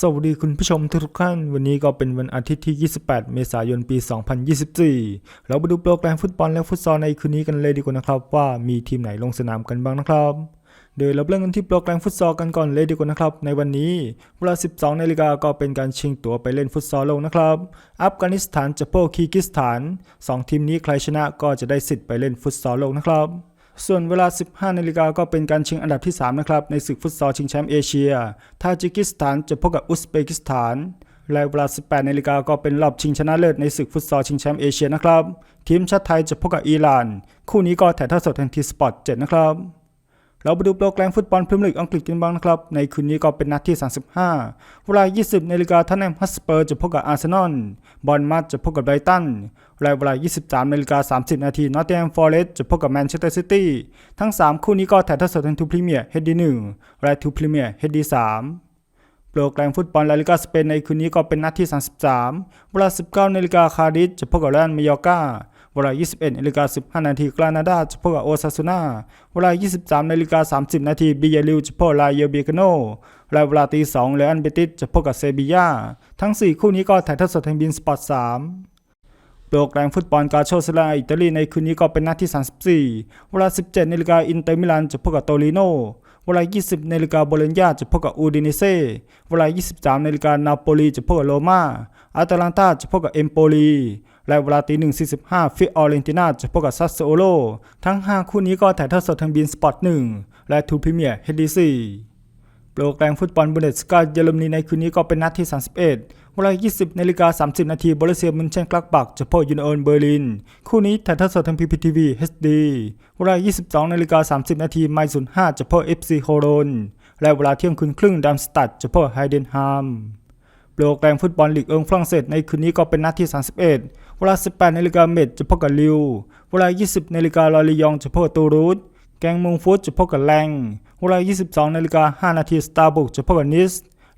สวัสดีคุณผู้ชมทุกท่าน วันนี้ก็เป็นวันอาทิตย์ที่ 28 เมษายน ปี 2024 เรามาดูโปรแกรมฟุตบอลและฟุตซอลในคืนนี้กันเลยดีกว่านะครับ ว่ามีทีมไหนลงสนามกันบ้างนะครับ โดยเราเริ่มกันที่โปรแกรมฟุตซอลกันก่อนเลยดีกว่านะครับ ในวันนี้เวลา 12 นาฬิกาก็เป็นการชิงตั๋วไปเล่นฟุตซอลโลกนะครับ อัฟกานิสถานจะพบคีกิสถาน 2 ทีมนี้ใครชนะก็จะได้สิทธิ์ไปเล่นฟุตซอลโลกนะครับ ส่วนเวลา 15 นาฬิกาก็เป็นการชิงอันดับที่ 3 นะครับ ในศึกฟุตซอลชิงแชมป์เอเชีย ทาจิกิสถานจะพบกับอุซเบกิสถาน และเวลา 18 นาฬิกาก็เป็นรอบชิงชนะเลิศในศึกฟุตซอลชิงแชมป์เอเชียนะครับ ทีมชาติไทยจะพบกับอิหร่าน คู่นี้ก็ถ่ายทอดสดทางทีสปอร์ต7นะครับ เราไปดูโปรแกรมฟุตบอลพรีเมียร์ลีกอังกฤษกันบ้างนะครับ ในคืนนี้ก็เป็นนัดที่ 35 เวลา 20นาฬิกาทันแนมฮัสเปอร์จะพบกับอาร์เซนอล บอลมัดจะพบกับไบรตันและเวลา 23นาฬิกา30 นาทีนอตติงแฮมฟอร์เรสต์จะพบกับแมนเชสเตอร์ซิตี้ ทั้ง 3 คู่นี้ก็ถ่ายทอดสดทางทูพรีเมียร์เฮดดี1และทูพรีเมียร์เฮดดี3โปรแกรมฟุตบอลลาลิกาสเปนในคืนนี้ก็เป็นนัดที่ 33 เวลา 19นาฬิกาคาดิสจะพบกับเรอัลมายอร์กา เวลา 21นาฬิกา15นาทีกรานาดาจะพบกับโอซาซูนาเวลา 23นาฬิกา30นาทีบิยาลิวจะพบกับลาเยเบกโนและเวลาตี2เลอันเบติสจะพบกับเซบียาทั้ง 4 คู่นี้ก็ถ่ายทอดสดทางบินสปอร์ต3โปรแกรมฟุตบอลกาโชสลาอิตาลีในคืนนี้ก็เป็นนัดที่ 34 เวลา 17นาฬิกาอินเตอร์มิลานจะพบกับโตริโน เวลา 20นาฬิกาโบโลญญาจะพบกับอูดิเนเซ เวลา 23นาฬิกานาโปลีจะพบกับโรมาอาตาลันตาจะพบกับเอมโปลี และเวลาตี1.45ฟิออเรนติน่าจะพบกับซัสโอโลทั้ง 5 คู่นี้ก็ถ่ายทอดสดทางบีนสปอร์ต1และทูพรีเมียเฮดดีซีโปรแกรมฟุตบอลบุนเดสกาเยอรมนีในคืนนี้ก็เป็นนัดที่ 31 เวลา 20นาฬิกา30 นาทีบริเซียมุนเชนกลักบักจะพบยูนเอิร์นเบอร์ลิน คู่นี้ถ่ายทอดสดทางพีพีทีวีเฮดีเวลา 22นาฬิกา30 นาทีไมซุน5จะพบเอฟซีโฮโรนและเวลาเที่ยงคืนครึ่งดัมสตัดจะพบไฮเดนฮาม โปรแกรมฟุตบอลลีกเอิงฝรั่งเศสในคืนนี้ก็เป็นนัดที่ 31 เวลา 18นาฬิกาเมดจะพบกับลิว เวลา 20นาฬิกาลอริยองจะพบกับตูรูดแกงมงฟุตจะพบกับแลง เวลา 22นาฬิกา5นาทีสตาร์บุกจะพบกับนิส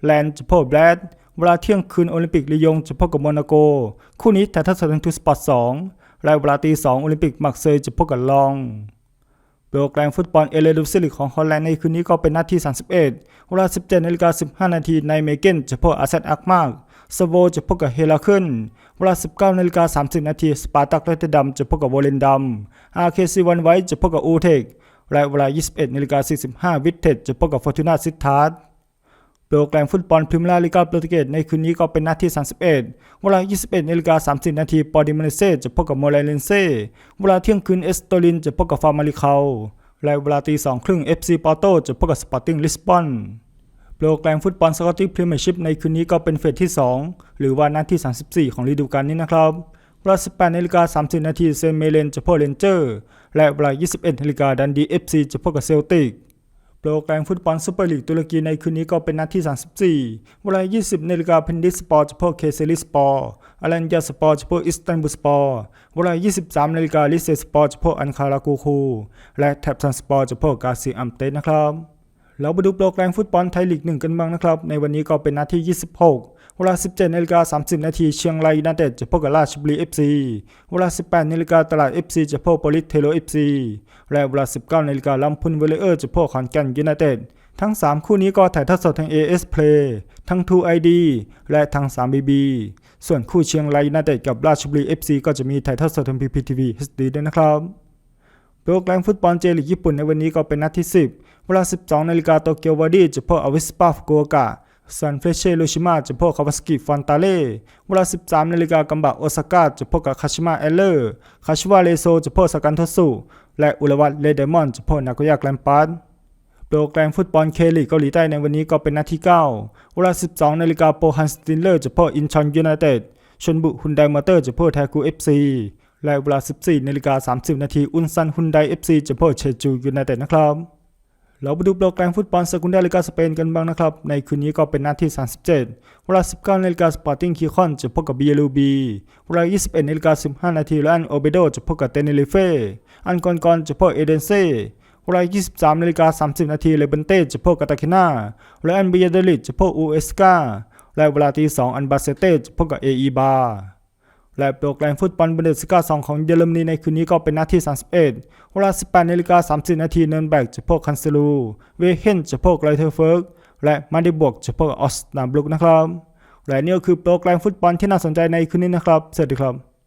แลนด์จะพบกับแบรดเวลาเที่ยงคืนโอลิมปิกลียงจะพบกับโมนาโก คู่นี้ถ่ายทอดสดทางทูสปอร์ต2และเวลาตี2โอลิมปิกมักเซยจะพบกับลอง โปรแกรมฟุตบอลเอเลดูซิลิกของฮอลแลนด์ในคืนนี้ก็เป็นนัดที่ 31เวลา 17นาฬิกา15 นาทีในเมเกนจะพบอาเซตอักมากสโวจะพบกับเฮลาขึ้นเวลา 19นาฬิกา30 นาทีสปาร์ตักเลตเตดัมจะพบกับโวเลนดัมอาเคซีวันไวจะพบกับอูเทกและเวลา 21นาฬิกา45 วิทเทจจะพบกับฟอร์ตูนาซิตาร์ โปรแกรมฟุตบอลพรีเมียร์ลีกาโปรตุเกสในคืนนี้ก็เป็นนัดที่ 31 เวลา 21นาฬิกา30 นาทีปอดิมเนเซจะพบกับโมเลเลนเซ เวลาเที่ยงคืนเอสโตลินจะพบกับฟาร์มาริเคาและเวลาตีสองครึ่ง FC ปอร์โตจะพบกับสปอร์ติ้งลิสบอน โปรแกรมฟุตบอลสกอตติชพรีเมียร์ชิพในคืนนี้ก็เป็นเฟสที่ 2 หรือว่านัดที่ 34 ของฤดูกาลนี้นะครับ เวลา 18นาฬิกา30 นาทีเซนเมเลนจะพบกับเรนเจอร์ และเวลา 21นาฬิกาดันดี FC จะพบกับเซลติก โปรแกรมฟุตบอลซูเปอร์ลีกตุรกีในคืนนี้ก็เป็นนัดที่ 34 เวลา 20นาฬิกาเพนดิสปอร์จะพบเคเซลิสปอร์อารันยาสปอร์จะพบอิสตันบูลสปอร์เวลา 23นาฬิกาลิเซสปอร์จะพบอันคารากูคู และแท็บซันสปอร์จะพบกาซิอัมเตสนะครับ เราไปดูโปรแกรมฟุตบอลไทยลีกหนึ่งกันบ้างนะครับ ในวันนี้ก็เป็นนัดที่ 26 เวลา 17นาฬิกา30 นาทีเชียงรายยูไนเต็ดจะพบกับราชบุรี FC เวลา 18นาฬิกาตลาด FC จะพบปลิสเทโล FC และเวลา 19นาฬิกาลำพูนเวลเลอร์จะพบขอนแก่นยูไนเต็ดทั้ง 3 คู่นี้ก็ถ่ายทอดสดทาง AS Play ทั้ง 2ID และทาง 3BB ส่วนคู่เชียงรายยูไนเต็ดกับราชบุรี FC ก็จะมีถ่ายทอดสดทาง PPTV HD ด้วยนะครับ โปรแกรมฟุตบอลเจลีกญี่ปุ่นในวันนี้ก็เป็นนัดที่ 10 เวลา 12 นาฬิกาโตเกียววารีจะพบอวิสปาฟุกุโอกะซันเฟเช่โรชิมาจะพบคาวาสกิฟอนตาเล่เวลา 13 นาฬิกากัมบะโอซาก้าจะพบกับคาชิมะเอลเลอร์คาชิวะเรโซจะพบสกันโทสุและอุรวัตเลเดมอนจะพบนาโกย่าแกลมปาร์ดโปรแกรมฟุตบอลเคลีกเกาหลีใต้ในวันนี้ก็เป็นนัดที่ 9 เวลา 12 นาฬิกาโปฮันสตินเลอร์จะพบอินชอนยูไนเต็ดชนบุฮุนไดมอเตอร์จะพบแทกูเอฟซีและเวลา 14 นาฬิกา 30 นาที อุนซันฮุนไดเอฟซีจะพบเชจูยูไนเต็ดนะครับ เราไปดูโปรแกรมฟุตบอลสกุนเดลิกาสเปนกันบ้างนะครับ ในคืนนี้ก็เป็นนัดที่ 37 เวลา 19นาฬิกาสปอร์ติ้งคีคอนจะพบกับบีเอลูบีเวลา 21นาฬิกา15นาทีและอันโอเบโดจะพบกับเตเนริเฟอันกอนกอนจะพบเอเดนเซเวลา 23นาฬิกา30นาทีเลเบนเต้จะพบกับตาคินาและอันเบียเดลิดจะพบอูเอสกาและเวลาตี2อันบาเซเต้จะพบกับเออีบา และโปรแกรมฟุตบอลบุนเดสก้า2ของเยอรมนีในคืนนี้ก็เป็นนัดที่ 31 เวลา 18นาฬิกา30 นาทีเนินแบกจะพบคันเซลูเวเฮนจะพบไรเทอร์เฟิร์กและม่ได้บวกจะพวกออสนามบลุกนะครับ และนี่ก็คือโปรแกรมฟุตบอลที่น่าสนใจในคืนนี้นะครับ สวัสดีครับ